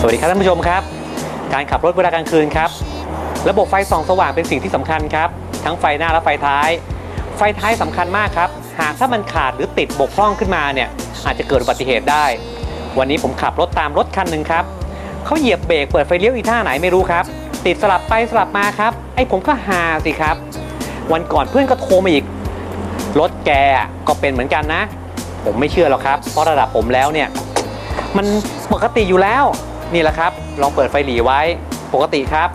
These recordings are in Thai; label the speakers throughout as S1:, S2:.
S1: สวัสดีครับท่านผู้ชมครับ การขับรถเวลากลางคืนครับ ระบบไฟส่องสว่างเป็นสิ่งที่สำคัญครับ ทั้งไฟหน้าและไฟท้าย ไฟท้ายสำคัญมากครับ หากถ้ามันขาดหรือติดบกพร่องขึ้นมาเนี่ยอาจจะเกิดอุบัติเหตุได้ วันนี้ผมขับรถตามรถคันหนึ่งครับเขาเหยียบเบรกเปิดไฟเลี้ยวอีท่าไหนไม่รู้ครับ ติดสลับไปสลับมาครับ ไอ้ผมก็หาสิครับ วันก่อนเพื่อนก็โทรมาอีกรถแกก็เป็นเหมือนกันนะ ผมไม่เชื่อหรอกครับ เพราะระดับผมแล้วเนี่ย มันปกติอยู่แล้ว นี่แหละครับ ลองเปิดไฟหลีไว้ปกติครับ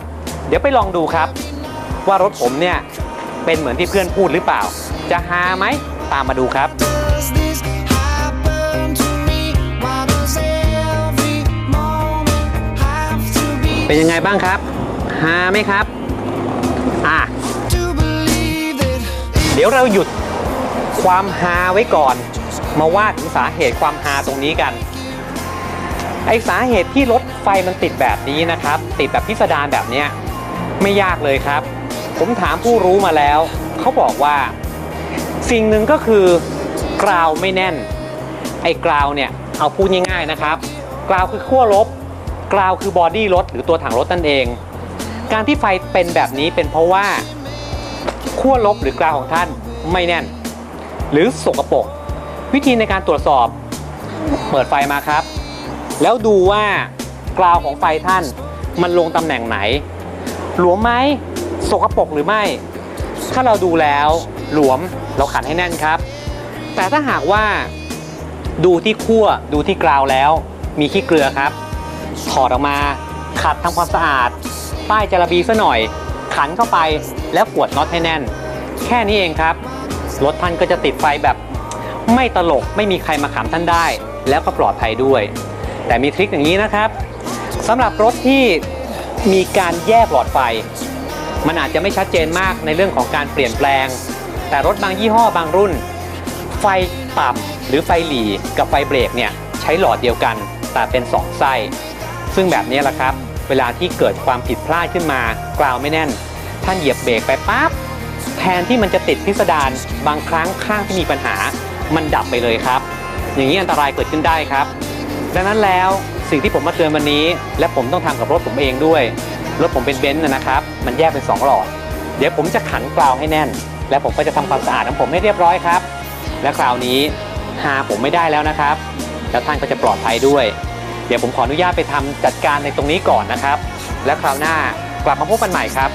S1: เดี๋ยวไปลองดูครับ ว่ารถผมเนี่ย เป็นเหมือนที่เพื่อนพูดหรือเปล่า จะหาไหมตามมาดูครับ
S2: Does this happen to me? Why does every moment have to be
S1: เป็นยังไงบ้างครับ หาไหมครับ อะ
S2: to believe that
S1: เดี๋ยวเราหยุดความฮาไว้ก่อน มาว่าถึงสาเหตุความฮาตรงนี้กัน ไอสาเหตุที่รถไฟมันติดแบบนี้นะครับ ติดแบบพิสดารแบบเนี้ยไม่ยากเลยครับ ผมถามผู้รู้มาแล้ว เขาบอกว่า สิ่งหนึ่งก็คือกราวไม่แน่น ไอ้กราวเนี่ยเอาพูดง่ายๆนะครับ กราวคือขั้วลบ กราวคือบอดี้รถหรือตัวถังรถนั่นเอง การที่ไฟเป็นแบบนี้เป็นเพราะว่าขั้วลบหรือกราวของท่านไม่แน่น หรือสกปรกวิธีในการตรวจสอบ เปิดไฟมาครับ แล้วดูว่ากราวของไฟท่านมันลงตำแหน่งไหน หลวมไหมสกปรกหรือไม่ ถ้าเราดูแล้วหลวมเราขันให้แน่นครับ แต่ถ้าหากว่าดูที่ขั้วดูที่กราวแล้ว มีขี้เกลือครับ ถอดออกมาขัดทำความสะอาด ป้ายจระบีซะหน่อย ขันเข้าไปแล้วกวดน็อตให้แน่น แค่นี้เองครับรถท่านก็จะติดไฟแบบ ไม่ตลกไม่มีใครมาขำท่านได้ แล้วก็ปลอดภัยด้วย แต่มีทริคอย่างนี้นะครับสำหรับรถที่มีการแยกหลอดไฟ มันอาจจะไม่ชัดเจนมากในเรื่องของการเปลี่ยนแปลง แต่รถบางยี่ห้อบางรุ่น ไฟต่ำหรือไฟหลีกับไฟเบรกเนี่ยใช้หลอดเดียวกัน แต่เป็นสองไส้ซึ่งแบบนี้แหละครับ เวลาที่เกิดความผิดพลาดขึ้นมากราวไม่แน่น ท่านเหยียบเบรกไปปั๊บแทนที่มันจะติดพิสดารบางครั้งข้างที่มีปัญหา มันดับไปเลยครับ อย่างนี้อันตรายเกิดขึ้นได้ครับ ดังนั้นแล้วสิ่งที่ผมมาเตือนวันนี้ และผมต้องทำกับรถผมเองด้วย รถผมเป็นเบนซ์นะครับ มันแยกเป็น 2 หลอด เดี๋ยวผมจะขันกราวให้แน่น และผมก็จะทำความสะอาดของผมให้เรียบร้อยครับ และคราวนี้หาผมไม่ได้แล้วนะครับ แล้วท่านก็จะปลอดภัยด้วย เดี๋ยวผมขออนุญาตไปทำจัดการในตรงนี้ก่อนนะครับ และคราวหน้ากลับมาพบกันใหม่ครับ